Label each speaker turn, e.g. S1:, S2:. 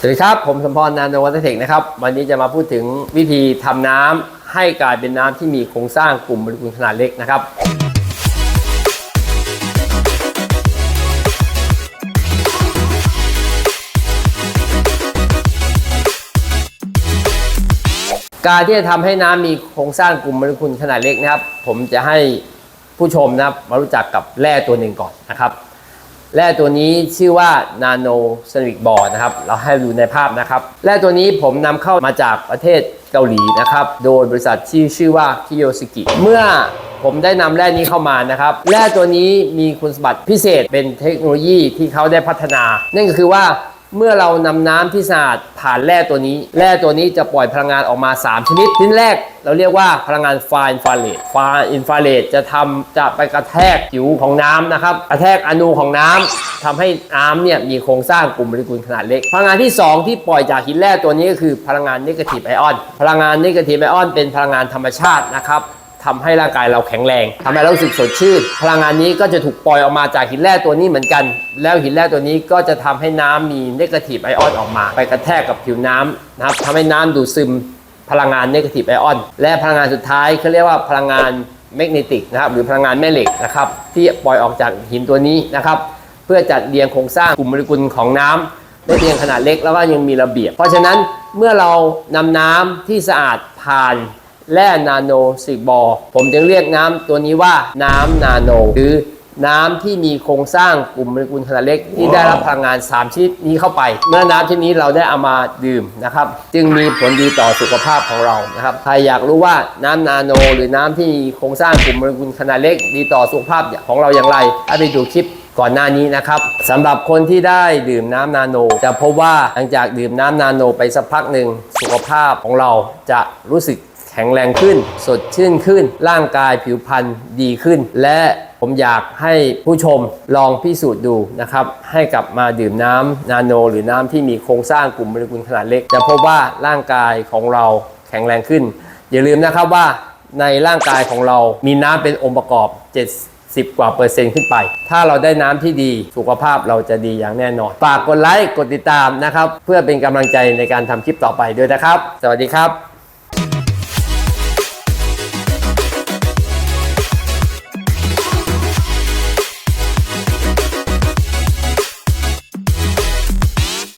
S1: สวัสดีครับ ผมสมพรนานนวัตเทคนะครับ วันนี้จะมาพูดถึงวิธีทำน้ำให้กลายเป็นน้ำที่มีโครงสร้างกลุ่มโมเลกุลขนาดเล็กนะครับ การที่จะทำให้น้ำมีโครงสร้างกลุ่มโมเลกุลขนาดเล็กนะครับ ผมจะให้ผู้ชมนะครับมารู้จักกับแร่ตัวหนึ่งก่อนนะครับ แร่ตัวนี้ชื่อว่า Nano c e r a m i c Ball นะครับ เราให้ดูในภาพนะครับแร่ตัวนี้ผมนำเข้ามาจากประเทศเกาหลีนะครับ โดยบริษัทที่ชื่อว่าคิโยสกิเมื่อผมได้นำแร่นี้เข้ามานะครับ แร่ตัวนี้มีคุณสมบัติพิเศษเป็นเทคโนโลยีที่เขาได้พัฒนา นั่นก็คือว่า เมื่อเรานำน้ำที่สะอาดผ่านแร่ตัวนี้ แร่ตัวนี้จะปล่อยพลังงานออกมา 3 ชนิดชนิดแรกเราเรียกว่าพลังงานไฟอินฟราเรดไฟอินฟราเรดจะทำจะไปกระแทกผิวของน้ำนะครับกระแทกอนูของน้ำทำให้น้ำเนี่ยมีโครงสร้างกลุ่มโมเลกุลขนาดเล็ก พลังงานที่ 2 ที่ปล่อยจากหินแร่ตัวนี้ก็คือพลังงานนกาทีฟไอออน พลังงานนกาทีฟไอออนเป็นพลังงานธรรมชาตินะครับ ทำให้ร่างกายเราแข็งแรงทำให้เรารู้สึกสดชื่นพลังงานนี้ก็จะถูกปล่อยออกมาจากหินแร่ตัวนี้เหมือนกัน แล้วหินแร่ตัวนี้ก็จะทำให้น้ำมีเนกาทีฟไอออนออกมา ไปกระแทกกับผิวน้ำนะครับทำให้น้ำดูดซึมพลังงานเนกาทีฟไอออน และพลังงานสุดท้ายเขาเรียกว่าพลังงานแมกเนติกนะครับหรือพลังงานแม่เหล็กนะครับที่ปล่อยออกจากหินตัวนี้นะครับเพื่อจัดเรียงโครงสร้างกลุ่มโมเลกุลของน้ำได้เรียงขนาดเล็กแล้วก็ยังมีระเบียบ เพราะฉะนั้นเมื่อเรานำน้ำที่สะอาดผ่าน แร่นาโนสิบอ ผมจึงเรียกน้ำตัวนี้ว่าน้ำนาโน หรือน้ำที่มีโครงสร้างกลุ่มโมเลกุลขนาดเล็กที่ได้รับพลังงาน 3ชนิดนี้เข้าไป เมื่อน้ำชนิดนี้เราได้เอามาดื่มนะครับ จึงมีผลดีต่อสุขภาพของเรานะครับใครอยากรู้ว่าน้ำนาโน หรือน้ำที่มีโครงสร้างกลุ่มโมเลกุลขนาดเล็ก ดีต่อสุขภาพของเราอย่างไรให้ไปดูคลิปก่อนหน้านี้นะครับสำหรับคนที่ได้ดื่มน้ำนาโน จะพบว่าหลังจากดื่มน้ำนาโนไปสักพักหนึ่งสุขภาพของเราจะรู้สึก ข็งแรงขึ้น สดชื่นขึ้น ร่างกายผิวพรรณดีขึ้น และผมอยากให้ผู้ชมลองพิสูจน์ดูนะครับ ให้กลับมาดื่มน้ำนาโน หรือน้ำที่มีโครงสร้างกลุ่มโมเลกุลขนาดเล็ก จะพบว่าร่างกายของเราแข็งแรงขึ้น อย่าลืมนะครับว่าในร่างกายของเรามีน้ำเป็นองค์ประกอบ 70 กว่าเปอร์เซ็นต์ขึ้นไป ถ้าเราได้น้ำที่ดีสุขภาพเราจะดีอย่างแน่นอนฝากกดไลค์กดติดตามนะครับ เพื่อเป็นกำลังใจในการทำคลิปต่อไปด้วยนะครับ สวัสดีครับ